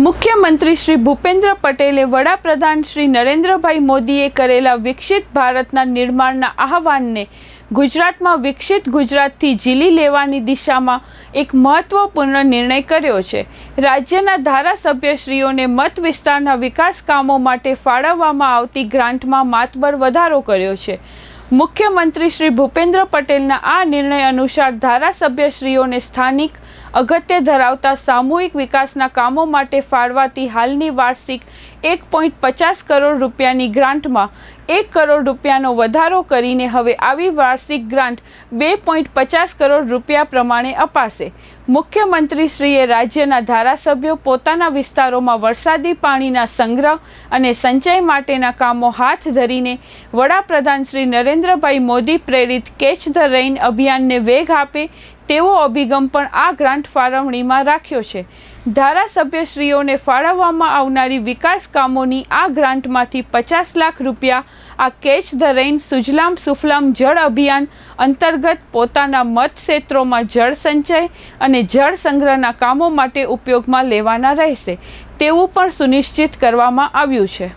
મુખ્યમંત્રી શ્રી ભૂપેન્દ્ર પટેલે વડાપ્રધાન શ્રી નરેન્દ્રભાઈ મોદીએ કરેલા વિકસિત ભારતના નિર્માણના આહવાનને ગુજરાતમાં વિકસિત ગુજરાતથી ઝીલી લેવાની દિશામાં એક મહત્વપૂર્ણ નિર્ણય કર્યો છે. રાજ્યના ધારાસભ્યશ્રીઓને મત વિસ્તારના વિકાસ કામો માટે ફાળવવામાં આવતી ગ્રાન્ટમાં માતબર વધારો કર્યો છે. મુખ્યમંત્રી શ્રી ભૂપેન્દ્ર પટેલના આ નિર્ણય અનુસાર ધારાસભ્યશ્રીઓને સ્થાનિક અગત્ય ધરાવતા સામૂહિક વિકાસના કામો માટે ફાળવાતી હાલની વાર્ષિક એક પોઈન્ટ પચાસ કરોડ રૂપિયાની ગ્રાન્ટમાં એક કરોડ રૂપિયાનો વધારો કરીને હવે આવી વાર્ષિક ગ્રાન્ટ બે પોઈન્ટ પચાસ કરોડ રૂપિયા પ્રમાણે અપાશે. મુખ્યમંત્રીશ્રીએ રાજ્યના ધારાસભ્યો પોતાના વિસ્તારોમાં વરસાદી પાણીના સંગ્રહ અને સંચય માટેના કામો હાથ ધરીને વડાપ્રધાન શ્રી નરેન્દ્રભાઈ મોદી પ્રેરિત કેચ ધ રેઇન અભિયાનને વેગ આપે તેવો અભિગમ પણ આ ગ્રાન્ટ ફાળવણીમાં રાખ્યો છે. ધારાસભ્યશ્રીઓને ફાળવવામાં આવનારી વિકાસ કામોની આ ગ્રાન્ટમાંથી પચાસ લાખ રૂપિયા, આ catch the rain Sujalam Sufalam જળ અભિયાન અંતર્ગત પોતાના મત ક્ષેત્રોમાં જળ સંચય અને જળ સંગ્રહના કામો માટે ઉપયોગમાં લેવાના રહેશે. તેવું પણ સુનિશ્ચિત કરવામાં આવ્યું છે.